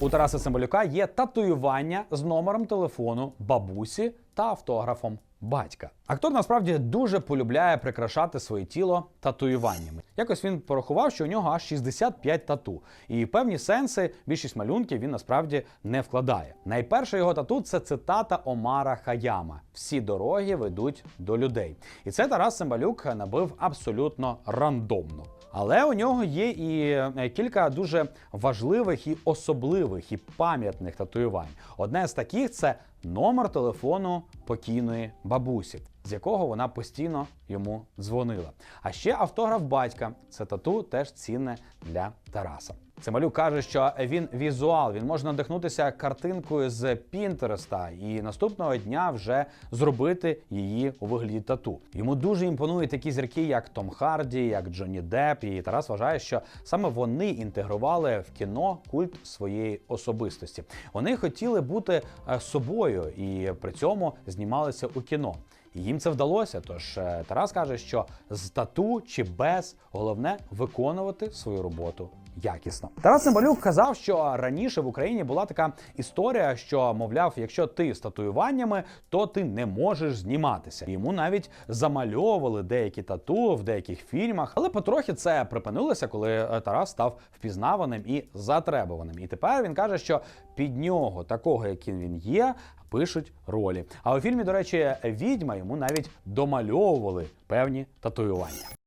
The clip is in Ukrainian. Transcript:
У Тараса Цимбалюка є татуювання з номером телефону бабусі та автографом батька. Актор насправді дуже полюбляє прикрашати своє тіло татуюваннями. Якось він порахував, що у нього аж 65 тату, і певні сенси більшість малюнків він насправді не вкладає. Найперше його тату це цитата Омара Хаяма: всі дороги ведуть до людей. І це Тарас Цимбалюк набив абсолютно рандомно. Але у нього є і е, кілька дуже важливих і особливих і пам'ятних татуювань. Одне з таких це номер телефону покійної бабусі, з якого вона постійно йому дзвонила. А ще автограф батька. Це тату теж цінне для Тараса. Цималюк каже, що він візуал, він може надихнутися картинкою з Пінтереста і наступного дня вже зробити її у вигляді тату. Йому дуже імпонують такі зірки, як Том Харді, як Джонні Депп. І Тарас вважає, що саме вони інтегрували в кіно культ своєї особистості. Вони хотіли бути е, собою і при цьому знімалися у кіно. Їм це вдалося. Тож е, Тарас каже, що з тату чи без головне виконувати свою роботу якісно. Тарас Цимбалюк казав, що раніше в Україні була така історія, що мовляв, якщо ти з татуюваннями, то ти не можеш зніматися. Йому навіть замальовували деякі тату в деяких фільмах, але потрохи це припинилося, коли е, Тарас став впізнаваним і затребуваним. І тепер він каже, що під нього, такого яким він є, пишуть ролі. А у фільмі, до речі, відьма йому навіть домальовували певні татуювання.